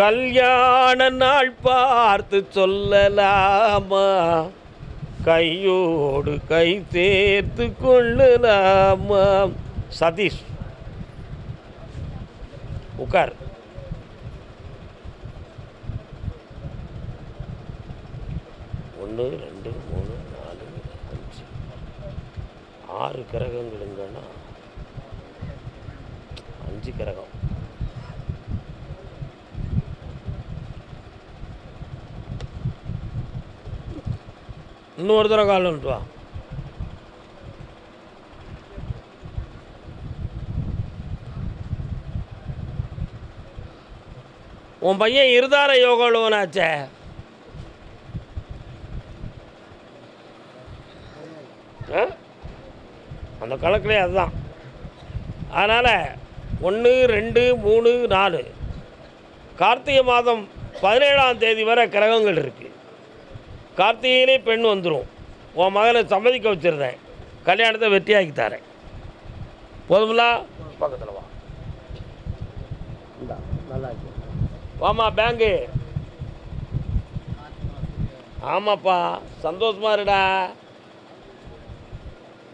கல்யாண நாள் பார்த்து சொல்லலாமா? கையோடு கை சேர்த்து கொள்ளலாமா? சதீஷ் உட்கார் ஒன்று ரெண்டு மூணு நாலு அஞ்சு. ஆறு கிரகங்களுங்கன்னா அஞ்சு கிரகம். இன்னொரு தடவை கால் வந்துட்டு வா. உன் பையன் இருதார யோகாளுவனாச்சே ஆ? அந்த கணக்குலே அதுதான். அதனால் ஒன்று ரெண்டு மூணு நாலு. கார்த்திகை மாதம் பதினேழாம் தேதி வரை கிரகங்கள் இருக்குது கார்த்திகையிலே பெண் வந்துடும் உன் மகனை சம்மதிக்க வச்சுருந்தேன். கல்யாணத்தை வெற்றியாக்கி தரேன். போதுமில்லா? பக்கத்தில் வா. நல்லா இருக்கு. பேங்கு. ஆமாப்பா சந்தோஷமா இருடா.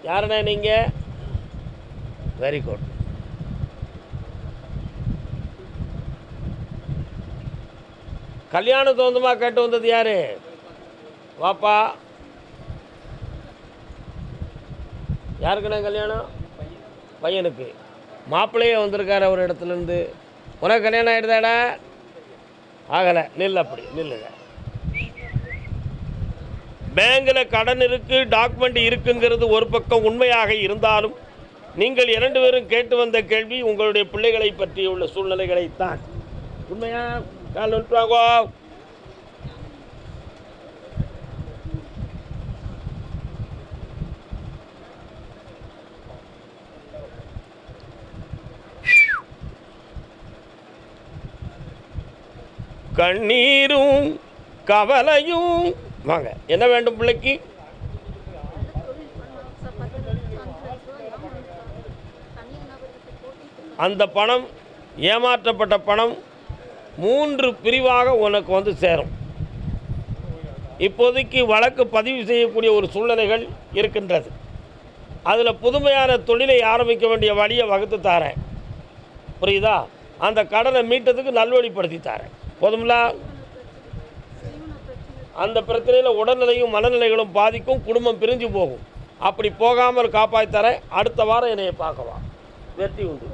யாருண்ணே நீங்கள் வெரி குட் கல்யாண சொந்தமாக கேட்டு வந்தது யாரு? வாப்பா. யாருக்குண்ணா கல்யாணம்? பையனுக்கு. மாப்பிள்ளையே வந்திருக்காரு ஒரு இடத்துலேருந்து. உனக்கு கல்யாணம் ஆகிடுதாடா ஆகலை நில் அப்படி நில்லுங்க. பேங்கில் கடன் இருக்குது டாக்குமெண்ட் இருக்குங்கிறது ஒரு பக்கம் உண்மையாக இருந்தாலும் நீங்கள் இரண்டு பேரும் கேட்டு வந்த கேள்வி உங்களுடைய பிள்ளைகளை பற்றியுள்ள சூழ்நிலைகளைத்தான். உண்மையா? கால் விட்டுவாங்கோ கண்ணீரும் கவலையும். வாங்க என்ன வேண்டும் பிள்ளைக்கு? அந்த பணம் ஏமாற்றப்பட்ட பணம் மூன்று பிரிவாக உனக்கு வந்து சேரும். இப்போதைக்கு வழக்கு பதிவு செய்யக்கூடிய ஒரு சூழ்நிலைகள் இருக்கின்றது. அதில் புதுமையான தொழிலை ஆரம்பிக்க வேண்டிய வழியை வகுத்து தாரேன். புரியுதா? அந்த கடனை மீட்டதுக்கு நல்வழிப்படுத்தி தாரேன். போதுங்களா அந்த பிரச்சனையில் உடல்நிலையும் மனநிலைகளும் பாதிக்கும் குடும்பம் பிரிஞ்சு போகும். அப்படி போகாமல் காப்பாற்றித்தரேன் அடுத்த வாரம் என்னையை பார்க்கலாம். வெற்றி உண்டு.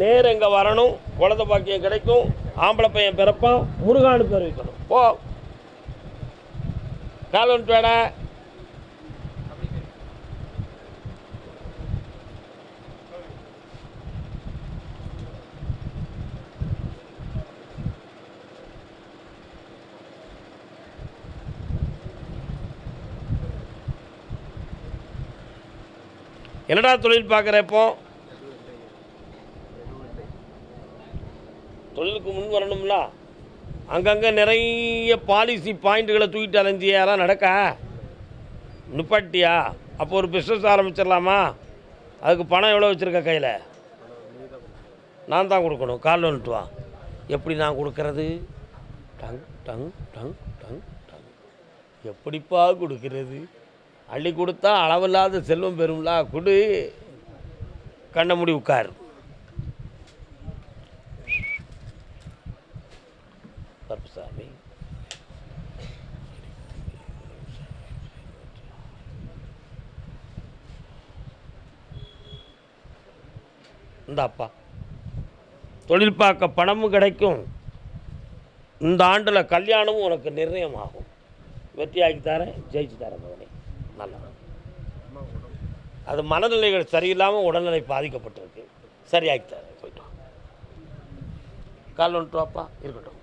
நேர் எங்கே வரணும் குழந்தை பாக்கியம் கிடைக்கும் ஆம்பளை பையன் பிறப்பான் முருகானு பேர் வைக்கணும். போ. கால் வந்துட்டு என்னடா தொழில் பார்க்குறப்போ தொழிலுக்கு முன் வரணும்ல. அங்கங்கே நிறைய பாலிசி பாயிண்ட்டுகளை தூக்கிட்டு அலைஞ்சி நடக்க? நிப்பாட்டியா? அப்போ ஒரு பிஸ்னஸ் ஆரம்பிச்சிடலாமா? அதுக்கு பணம் எவ்வளோ வச்சுருக்க கையில்? நான் தான் கொடுக்கணும். கால் வந்துட்டு வா. எப்படி நான் கொடுக்கறது? டங் டங் டங் டங் டங். எப்படிப்பா கொடுக்கிறது? அள்ளி கொடுத்தா அளவில்லாத செல்வம் பெறும்லா குடு. கண்ண மூடி உட்கார். கருப்புசாமி இந்த அப்பா. தொழில் பார்க்க பணமும் கிடைக்கும். இந்த ஆண்டில் கல்யாணமும் உனக்கு நிர்ணயமாகும். வெற்றியாக்கி தரேன் ஜெயிச்சு தரேன் மகனே. நல்லா. அது மனநிலைகள் சரியில்லாமல் உடல்நிலை பாதிக்கப்பட்டிருக்கு. சரியாக்கி தரேன் போயிட்டு வா. கால் வந்துட்டு வாப்பா இருக்கட்டும்.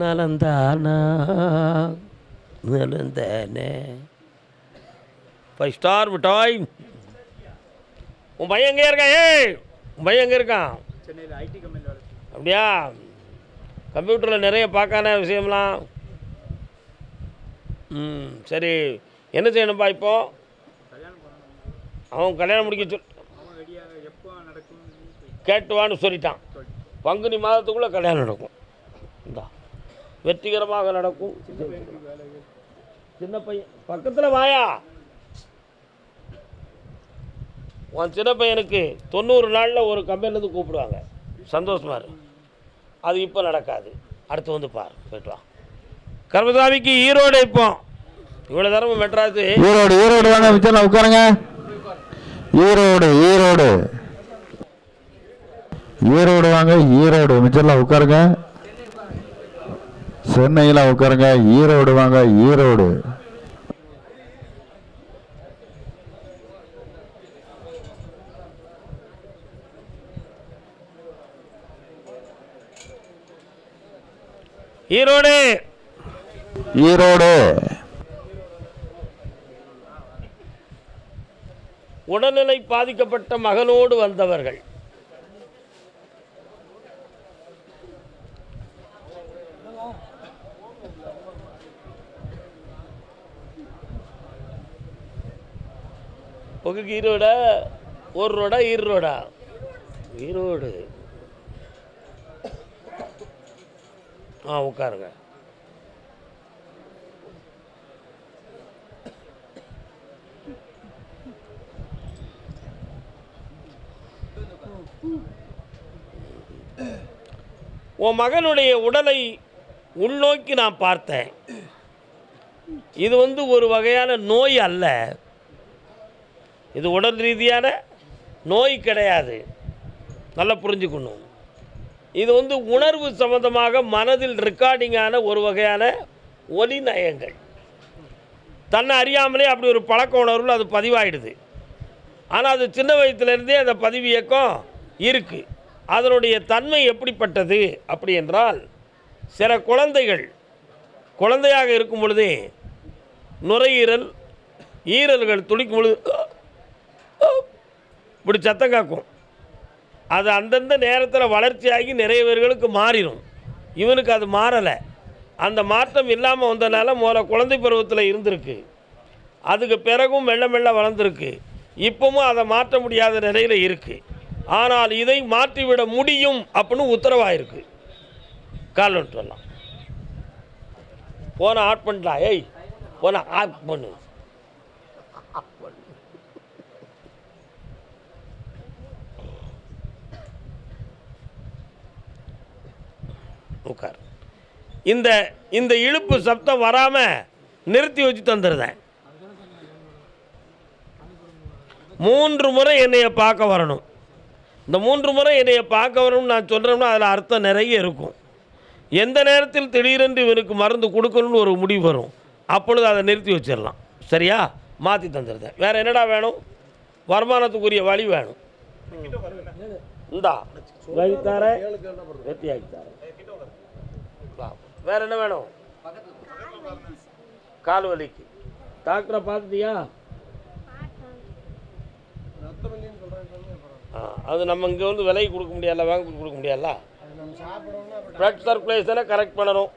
நலந்தானா நலந்தானே. ஃபைவ் ஸ்டார் மிட்டாய் உன் பையன் எங்கே இருக்கான்? ஏய் உன் பையன் எங்கே இருக்கான்? சென்னையில் ஐடி கம்பெனியில் செய்யும் அப்படியா? கம்ப்யூட்டரில் நிறைய பார்க்கான விஷயம்லாம். ம் சரி. என்ன செய்யணும்ப்பா இப்போ? கல்யாணம் அவன் கல்யாணம் முடிக்க சொல். அவன் எப்போ நடக்கும் கேட்டுவான்னு சொல்லிட்டான். பங்குனி மாதத்துக்குள்ளே கல்யாணம் நடக்கும். இந்தா வெற்றிகரமாக நடக்கும். சின்ன பையன் பக்கத்தில் வாயா. உன் சின்ன பையனுக்கு தொண்ணூறு நாளில் ஒரு கம்பெனிலேருந்து கூப்பிடுவாங்க. சந்தோஷமாக இரு. அது இப்போ நடக்காது. அடுத்து வந்து பாரு போயிட்டு வா. கர்மசாமிக்கு ஈரோடு இப்போ. இவ்வளோ தரமும் மெட்ராஸு. ஈரோடு ஈரோடு வாங்க மிச்சம் உட்காருங்க. ஈரோடு ஈரோடு. ஈரோடு வாங்க ஈரோடு மிச்சம்லாம் உட்காருங்க. சென்னையில் உட்காருங்க ஈரோடு வாங்க ஈரோடு. ஈரோடு. ஈரோடு. உடல்நிலை பாதிக்கப்பட்ட மகனோடு வந்தவர்கள். உங்களுக்கு ஈரோடா ஒரு ரோடா ஈரோடா ஈரோடு ஆ உட்காருங்க. உன் மகனுடைய உடலை உள்நோக்கி நான் பார்த்தேன். இது வந்து ஒரு வகையான நோய் அல்ல. இது உடல் ரீதியான நோய் கிடையாது. நல்லா புரிஞ்சுக்கணும். இது வந்து உணர்வு சம்பந்தமாக மனதில் ரெக்கார்டிங்கான ஒரு வகையான ஒலி நயங்கள். தன்னை அறியாமலே அப்படி ஒரு பழக்க உணர்வில் அது பதிவாயிடுது. ஆனால் அது சின்ன வயசுலேருந்தே அந்த பதிவு இயக்கம் இருக்குது அதனுடைய தன்மை எப்படிப்பட்டது? அப்படி என்றால் சில குழந்தைகள் குழந்தையாக இருக்கும் பொழுதே நுரையீரல் ஈரல்கள் துடிக்கும் பொழுது இப்படி சத்தம் காக்கும் அது அந்தந்த நேரத்தில் வளர்ச்சியாகி நிறைய பேர்களுக்கு மாறிடும் இவனுக்கு அது மாறலை. அந்த மாற்றம் இல்லாமல் வந்தனால முதல்ல குழந்தை பருவத்தில் இருந்திருக்கு. அதுக்கு பிறகும் மெல்ல மெல்ல வளர்ந்துருக்கு. இப்போவும் அதை மாற்ற முடியாத நிலையில் இருக்குது ஆனால் இதை மாற்றிவிட முடியும் அப்படின்னு உத்தரவாயிருக்கு. கால் வரலாம் போன ஆட் பண்ணலாம் ஏய் போன ஆட் பண்ணு. ஆஃப் பண்ணு. உட்கார். இந்த இந்த இழுப்பு சப்தம் வராமல் நிறுத்தி வச்சு தந்துடுறேன். மூன்று முறை என்னைய பார்க்க வரணும். இந்த மூன்று முறை என்னைய பார்க்க வரணும்னு நான் சொல்கிறேன்னா அதில் அர்த்தம் நிறைய இருக்கும். எந்த நேரத்தில் திடீரென்று இவனுக்கு மருந்து கொடுக்கணும்னு ஒரு முடிவு வரும். அப்பொழுது அதை நிறுத்தி வச்சிடலாம். சரியா? மாற்றி தந்துடுறேன். வேறு என்னடா வேணும்? வருமானத்துக்குரிய வழி வேணும். இந்தா. வைத்தார வெட்டி ஆகித்தார வேற என்ன வேணும்? கால் வலிக்கு டாக்டரை பார்த்துட்டியா? அது நம்ம இங்கே வந்து விலைக்கு கொடுக்க முடியாதுல்ல வாங்கி கொடுக்க முடியாதுல்ல? ப்ளட் சர்க்குலேஷனை கரெக்ட் பண்ணணும்.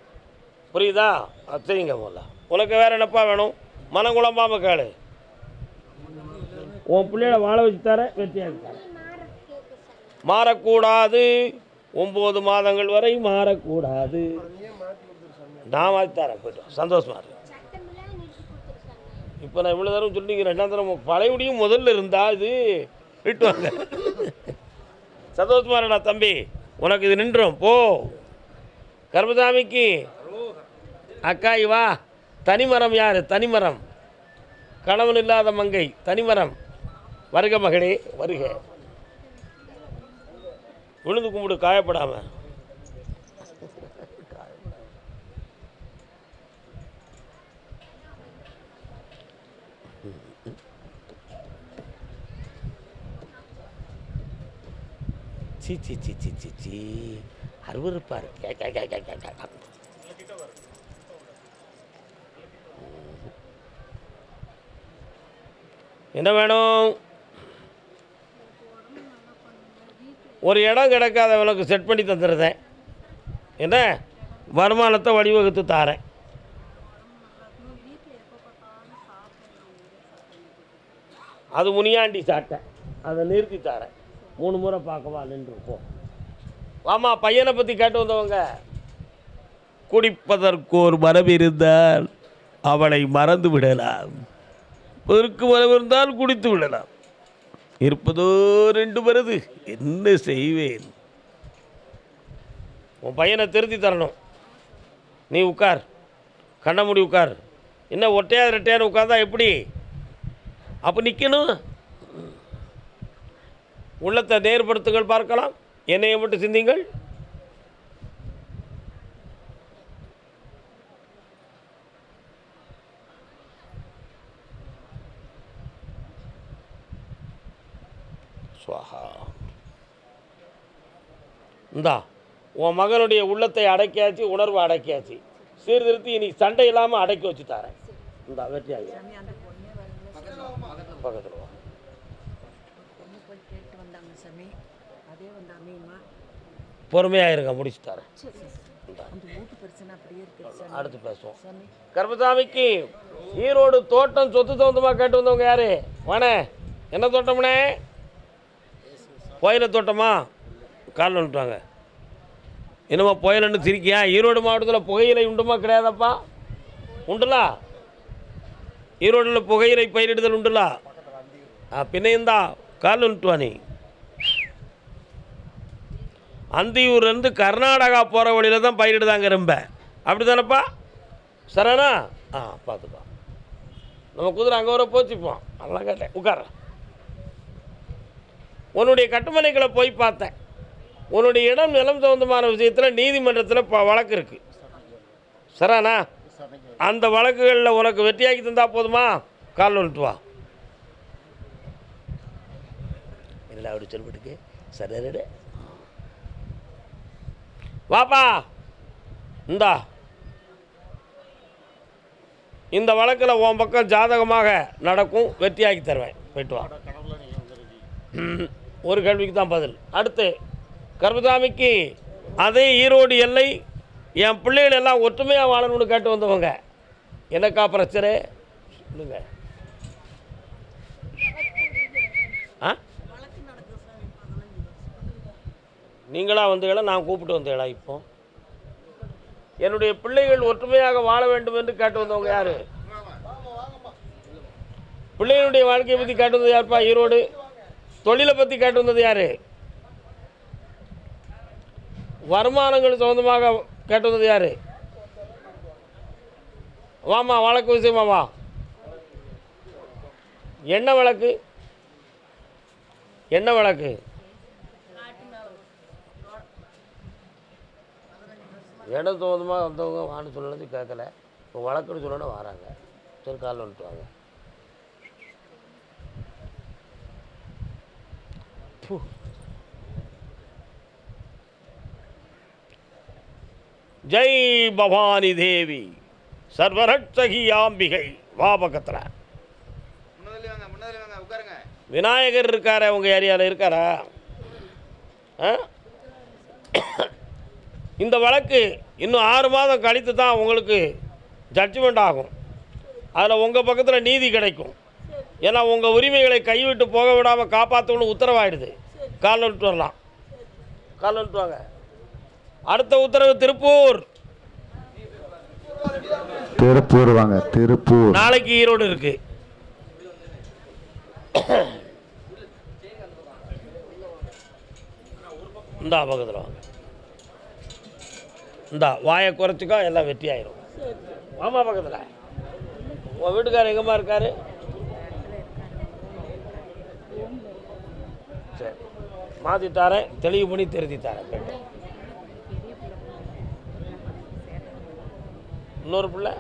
புரியுதா? அது செய்யுங்க முதல்ல. உனக்கு வேற என்னப்பா வேணும்? மனம் குழம்பாம கேளு. உன் பிள்ளையோட வாழ வச்சு தரேன் வெற்றியாக மாறக்கூடாது. ஒம்பது மாதங்கள் வரை மாறக்கூடாது. நான் மாற்றி தரேன் போய்ட்டு. சந்தோஷமா இருக்கு இப்போ நான் இவ்வளோ தரம் சொல்லிங்க ரெண்டாம் தரம் பழையபடியும் முதல்ல இருந்தா இது விட்டுவாங்க வாங்க. தம்பி. உனக்கு இது நின்றும். போ. கர்மசாமிக்கு. அக்கா வா தனிமரம் யார்? தனிமரம் கணவன் இல்லாத மங்கை. தனிமரம் வருக மகளே வருக. விழுந்து கும்பிடு காயப்படாமல் சி சி சி சி சி சி. அருவருப்பா இருக்கு கே, கே, கே, என்ன வேணும்? ஒரு இடம் கிடக்காதவனுக்கு செட் பண்ணி தந்துடுறேன் என்ன? வருமானத்தை வழிவகுத்து தாரேன். அது முனியாண்டி சாட்டை. அதை நிறுத்தி தாரேன். மூணு முறை பார்க்கவா நின்று போ வாமா பையனை பற்றி கேட்டு வந்தவங்க. குடிப்பதற்கோர் மரம் இருந்தால் அவளை மறந்து விடலாம். பெருக்கு மரம் இருந்தால் குடித்து விடலாம். இருப்பதோ ரெண்டு மருது என்ன செய்வேன்? உன் பையனை திருத்தி தரணும். நீ உட்கார். கண்ண மூடி உட்கார். என்ன ஒட்டையா ரெட்டையான்னு உட்கார்ந்தா எப்படி? அப்போ நிற்கணும் உள்ளத்தை நேர்படுத்துங்கள் பார்க்கலாம். என்னையை மட்டும் சிந்திங்கள். சுவாஹா. இந்தா உன் மகனுடைய உள்ளத்தை அடக்கியாச்சு உணர்வை அடக்கியாச்சு. சீர்திருத்தி இனி சண்டை இல்லாமல் அடக்கி வச்சு தரேன். இந்தா வெற்றியாகி பக்கத்தில் வா பொண்ணு போய் கேட்டு வந்தாங்க சாமி அதே வந்து அமையுமா பொறுமையாக இருங்க முடிச்சு தரேன் அந்த வீட்டு பிரச்சனை அப்படியே இருக்குது சாமி. அடுத்து பேசுவோம். சாமி. கர்மசாமிக்கு ஈரோடு தோட்டம் சொத்து சொந்தமாக கேட்டு வந்தவங்க யாரு? வாணே என்ன தோட்டம்னே? புயல தோட்டமா? காலில் விட்டுவாங்க என்னம்மா புயலன்னு சிரிக்கியா? ஈரோடு மாவட்டத்தில் புகையிலை உண்டுமா கிடையாதப்பா? உண்டுலா? ஈரோடில் புகையிலை பயிரிடுதல் உண்டுலா? ஆ பின்னையந்தா காலில் விட்டுவா நீ அந்தியூர்லேருந்து கர்நாடகா போகிற வழியில் தான் பயிரிடுதாங்க ரொம்ப. அப்படி தானேப்பா சரணா ஆ பார்த்துப்பா. நம்ம குதிரை அங்கே வர போச்சுப்போம் அதெல்லாம் கேட்டேன். உட்கார. உன்னுடைய கட்டுமனைகளை போய் பார்த்தேன். உன்னுடைய இடம் நிலம் சம்பந்தமான விஷயத்தில் நீதிமன்றத்தில் இப்போ வழக்கு இருக்குது சரானா அந்த வழக்குகளில் உனக்கு வெற்றியாக்கி தந்தால் போதுமா? கால் வந்துட்டு வா. இல்லை அப்படி சொல்லிவிட்டுக்கு சரி வாப்பா. இந்தா. இந்த வழக்கில் உன் பக்கம் ஜாதகமாக நடக்கும் வெற்றியாக்கி தருவேன். போயிட்டு வா. ஒரு கேள்விக்கு தான் பதில். அடுத்து கர்மசாமிக்கு அதே ஈரோடு எல்லை என் பிள்ளைகள் எல்லாம் ஒற்றுமையாக வாழணும்னு கேட்டு வந்தவங்க. எனக்கா பிரச்சனை? சொல்லுங்கள் ஆ நீங்களாக வந்தீங்களா? நான் கூப்பிட்டு வந்தீங்களா இப்போ. என்னுடைய பிள்ளைகள் ஒற்றுமையாக வாழ வேண்டும் என்று கேட்டு வந்தவங்க யார்? பிள்ளைகளுடைய வாழ்க்கையை பற்றி கேட்டு வந்தது யாருப்பா? ஈரோடு. தொழிலை பற்றி கேட்டு வந்தது யார்? வருமானங்கள் சொந்தமாக கேட்டு வந்தது யார்? வாமா வழக்கு விஷயமா வா. என்ன வழக்கு? என்ன வழக்கு? இடம் சம்மந்தமாக வந்தவங்க வான்னு சொன்னது கேட்கல. இப்போ வழக்குன்னு சொல்லணும் வராங்க. சரி காலில் வந்துட்டு வாங்க. ஜெய் பவானி தேவி சர்வரட்சகி ஆம்பிகை வா பக்கத்தில். விநாயகர் இருக்காரா உங்கள் ஏரியாவில் இருக்காரா? ஆ? இந்த வழக்கு இன்னும் ஆறு மாதம் கழித்து தான் உங்களுக்கு ஜட்ஜ்மெண்ட் ஆகும். அதில் உங்கள் பக்கத்தில் நீதி கிடைக்கும். ஏன்னா உங்கள் உரிமைகளை கைவிட்டு போக விடாமல் காப்பாற்றணும்னு உத்தரவாயிடுது. கால் விட்டு வரலாம். கால் விட்டு வாங்க. அடுத்த உத்தரவு திருப்பூர். திருப்பூர் வாங்க திருப்பூர். நாளைக்கு ஈரோடு இருக்கு. இந்தா பக்கத்தில் இந்தா வாயை குறைச்சிக்கோ எல்லாம் வெற்றி ஆயிரும் மாமா பக்கத்தில். உன் வீட்டுக்காரர் எங்கம்மா இருக்கார்? சரி. மாற்றி தரேன். தெளிவு பண்ணி திருத்தி தரேன். கேட்டு. இன்னொரு பிள்ளை?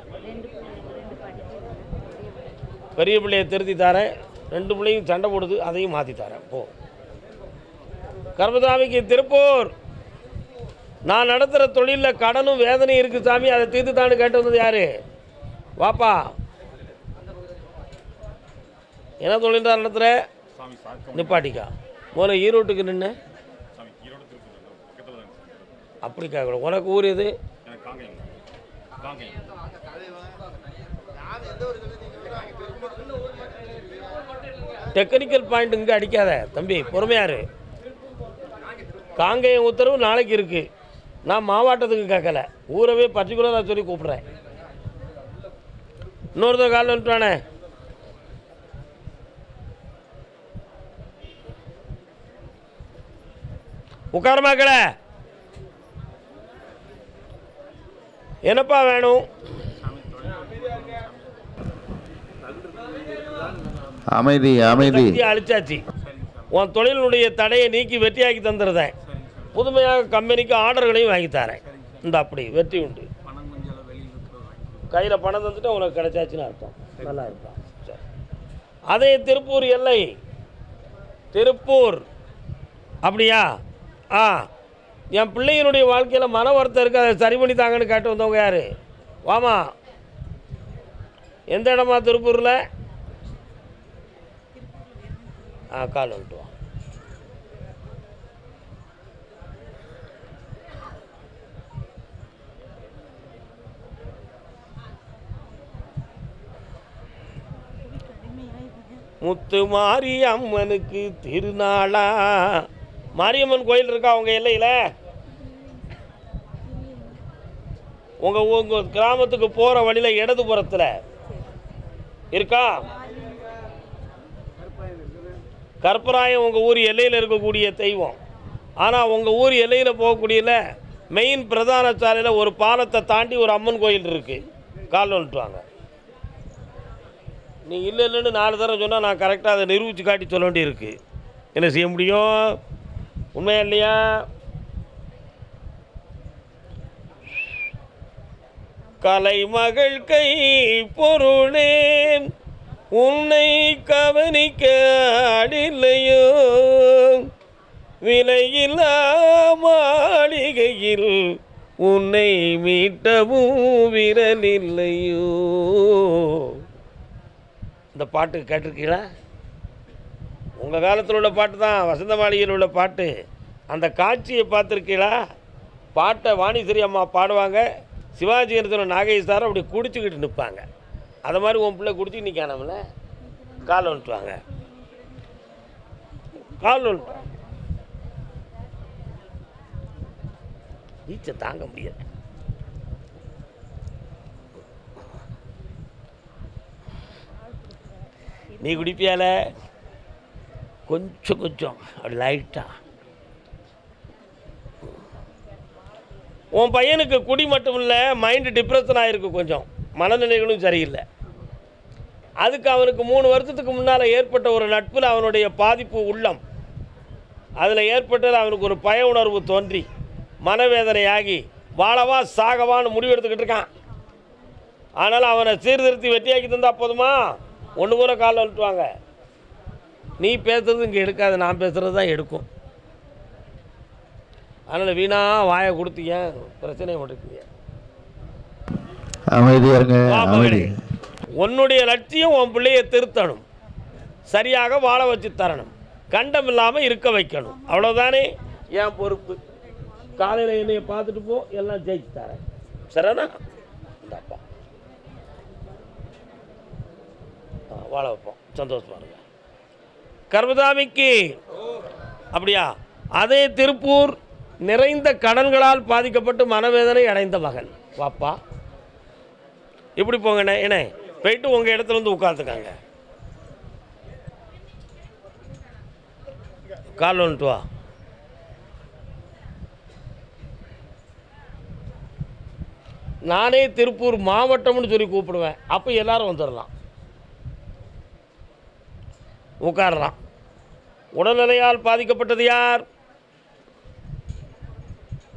பெரிய பிள்ளையை திருத்தி தரேன். ரெண்டு பிள்ளையும் சண்டை போடுது அதையும் மாற்றி தரேன். போ. கர்மசாமிக்கு திருப்பூர். நான் நடத்துகிற தொழிலில் கடனும் வேதனையும் இருக்குது சாமி. அதை தீர்த்து தான்னு கேட்டு வந்தது யார்? வாப்பா. என்ன தொழில் தான் நடத்துகிற நிப்பாட்டிக்கா. முதல்ல ஈரோட்டுக்கு நின்று அப்படி கேட்கணும் உனக்கு ஊர் எது? டெக்னிக்கல் பாயிண்ட் இங்கே அடிக்காத. தம்பி பொறுமையாரு காங்கேயம் உத்தரவு நாளைக்கு இருக்குது நான் மாவட்டத்துக்கு கேட்கல. ஊரவே பர்டிகுலராக சொல்லி கூப்பிட்றேன். இன்னொருத்தர் கால் வந்துட்டானே? உட்கார மக்கள என்னப்பா வேணும்? அமைதி அமைதி. அழிச்சாச்சு. உன் தொழிலினுடைய தடையை நீக்கி வெற்றியாக்கி தந்துடுறேன் புதுமையாக கம்பெனிக்கு ஆர்டர்களையும் வாங்கி தரேன். இந்த அப்படி வெற்றி உண்டு. கையில் பணம் தந்துட்டு உனக்கு கிடைச்சாச்சுன்னு அர்த்தம். நல்லா இருப்பான் சரி. அதே திருப்பூர் எல்லை. திருப்பூர். அப்படியா? ஆ. என் பிள்ளையினுடைய வாழ்க்கையில் மன வருத்தம் இருக்குது அதை சரி பண்ணி தாங்கன்னு கேட்டு வந்தவங்க யார்? வாமா. எந்த இடமா? திருப்பூரில்? ஆ கால் வந்துட்டு வா முத்து மாரி அம்மனுக்கு திருநாளா. மாரியம்மன் கோயில் இருக்கா உங்க எல்லையில்? உங்க உங்க கிராமத்துக்கு போற வழியில இடதுபுறத்தில். இருக்கா? கற்பராயம் உங்கள் ஊர் எல்லையில் இருக்கக்கூடிய தெய்வம். ஆனால் உங்கள் ஊர் எல்லையில் போகக்கூடியல மெயின் பிரதான சாலையில் ஒரு பாலத்தை தாண்டி ஒரு அம்மன் கோயில் இருக்குது கால் வந்துட்டு நீ இல்லை இல்லைன்னு நாலு தடவை சொன்னால் நான் கரெக்டாக அதை நிரூபித்து காட்டி சொல்ல வேண்டியிருக்கு. என்ன செய்ய முடியும்? உண்மையா இல்லையா? கலைமகள் கை பொருளே உன்னை கவனிக்க அடில்லையோ? விலையில்லா மாளிகையில் உன்னை மீட்டவும் விரலில்லையோ? இந்த பாட்டு கேட்டிருக்கீங்களா? உங்கள் காலத்தில் உள்ள பாட்டு தான் வசந்த மாளிகையில் உள்ள பாட்டு. அந்த காட்சியை பார்த்துருக்கீங்களா? பாட்டை வாணிஸ்வரி அம்மா பாடுவாங்க. சிவாஜி இருந்தவன் நாகேஷ் சார் அப்படி குடிச்சுக்கிட்டு நிற்பாங்க அதை மாதிரி உன் பிள்ளை குடிச்சு நிற்கானம்ல கால் வந்துட்டு கால் வந்துட்டு வாங்க. ஈச்சை தாங்க முடியாது நீ குடிப்பியால? கொஞ்சம் கொஞ்சம். அப்படி லைட்டாக உன் பையனுக்கு குடி மட்டும் இல்லை மைண்டு டிப்ரெஷன் ஆகிருக்கு கொஞ்சம். மனநிலைகளும் சரியில்லை. அதுக்கு அவனுக்கு மூணு வருஷத்துக்கு முன்னால் ஏற்பட்ட ஒரு நட்பில் அவனுடைய பாதிப்பு உள்ளம். அதில் ஏற்பட்டது அவனுக்கு ஒரு பய உணர்வு தோன்றி மனவேதனையாகி வாழவா சாகவான்னு முடிவெடுத்துக்கிட்டு இருக்கான். ஆனால் அவனை சீர்திருத்தி வெட்டியாக்கி தந்தால் போதுமா? ஒன்று கூட காலில் வந்துட்டுவாங்க நீ பேசுறது இங்கே எடுக்காது நான் பேசுகிறது தான் எடுக்கும். அதனால் வீணா வாயை பிரச்சனையை இருங்க வா அமைதி. மகனே. உன்னுடைய லட்சியம் உன் பிள்ளையை திருத்தணும். சரியாக வாழ வச்சு தரணும். கண்டம் இல்லாமல் இருக்க வைக்கணும். அவ்வளோதானே என் பொறுப்பு? காலையில் என்னைய பார்த்துட்டு போ எல்லாம் ஜெயிச்சு தரேன். சரிண்ணா இந்தாப்பா ஆ, வாழ வைப்போம். சந்தோஷமாக இருங்க. கர்மதாமிக்கு அப்படியா? அதே திருப்பூர் நிறைந்த கடன்களால் பாதிக்கப்பட்டு மனவேதனை அடைந்த மகன். வாப்பா. இப்படி போங்கண்ணே என்ன போயிட்டு உங்கள் இடத்துல வந்து உட்காந்துக்காங்க கால் வந்துட்டு வா. நானே திருப்பூர் மாவட்டம்னு சொல்லி கூப்பிடுவேன். அப்போ எல்லாரும் வந்துடலாம் உட்காடுறான் உடல்நிலையால் பாதிக்கப்பட்டது யார்?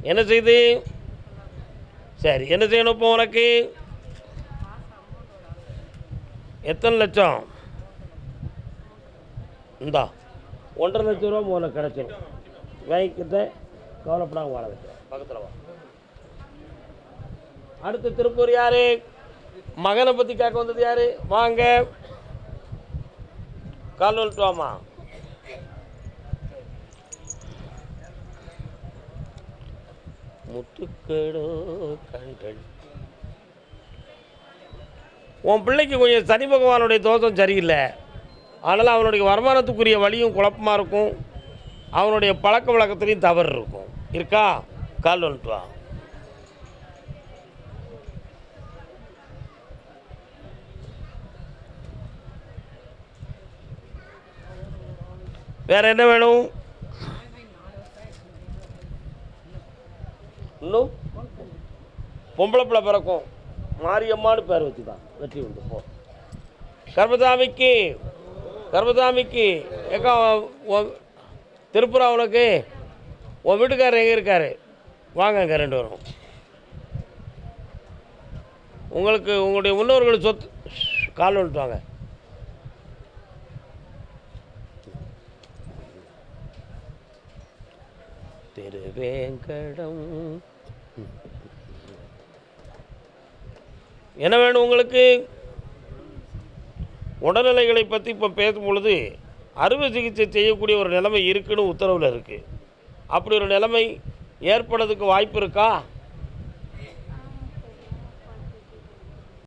என்ன செய்து? சரி என்ன செய்யணும் இப்போ உனக்கு? எத்தனை லட்சம்? இந்தா ஒன்றரை லட்சம் ரூபா முதல்ல கிடச்சிடும் வாங்கிக்கிட்ட கவலைப்படாமல் வாழ வைக்கிறேன் பக்கத்தில் வா. அடுத்து திருப்பூர் யாரு? மகனை பற்றி கேட்க வந்தது யாரு? வாங்க. கால் வந்துட்டு முத்துக்கடோ கண்கள். உன் பிள்ளைக்கு கொஞ்சம் சனி பகவானுடைய தோஷம் சரியில்லை. அதனால் அவனுடைய வருமானத்துக்குரிய வழியும் குழப்பமாக இருக்கும். அவனுடைய பழக்க வழக்கத்துலேயும் தவறு இருக்கும். இருக்கா? கால் வந்துட்டு வா வேறு என்ன வேணும்? இன்னும்? பொம்பளை பிள்ளை பிறக்கும். மாரியம்மான்னு பேர் வச்சு தான் வெற்றி உண்டு. போ. கர்மசாமிக்கு கர்மசாமிக்கு ஏக்கா திருப்புரா உனக்கு உன் வீட்டுக்காரர் எங்கே இருக்காரு? வாங்க அங்கே ரெண்டு வரும் உங்களுக்கு உங்களுடைய முன்னோர்கள் சொத்து கால் வந்துட்டு வாங்க திருவேங்கடம். என்ன வேணும் உங்களுக்கு? உடல்நிலைகளை பற்றி இப்போ பேசும் பொழுது அறுவை சிகிச்சை செய்யக்கூடிய ஒரு நிலைமை இருக்குன்னு உத்தரவில் இருக்குது அப்படி ஒரு நிலைமை ஏற்படுறதுக்கு வாய்ப்பு இருக்கா?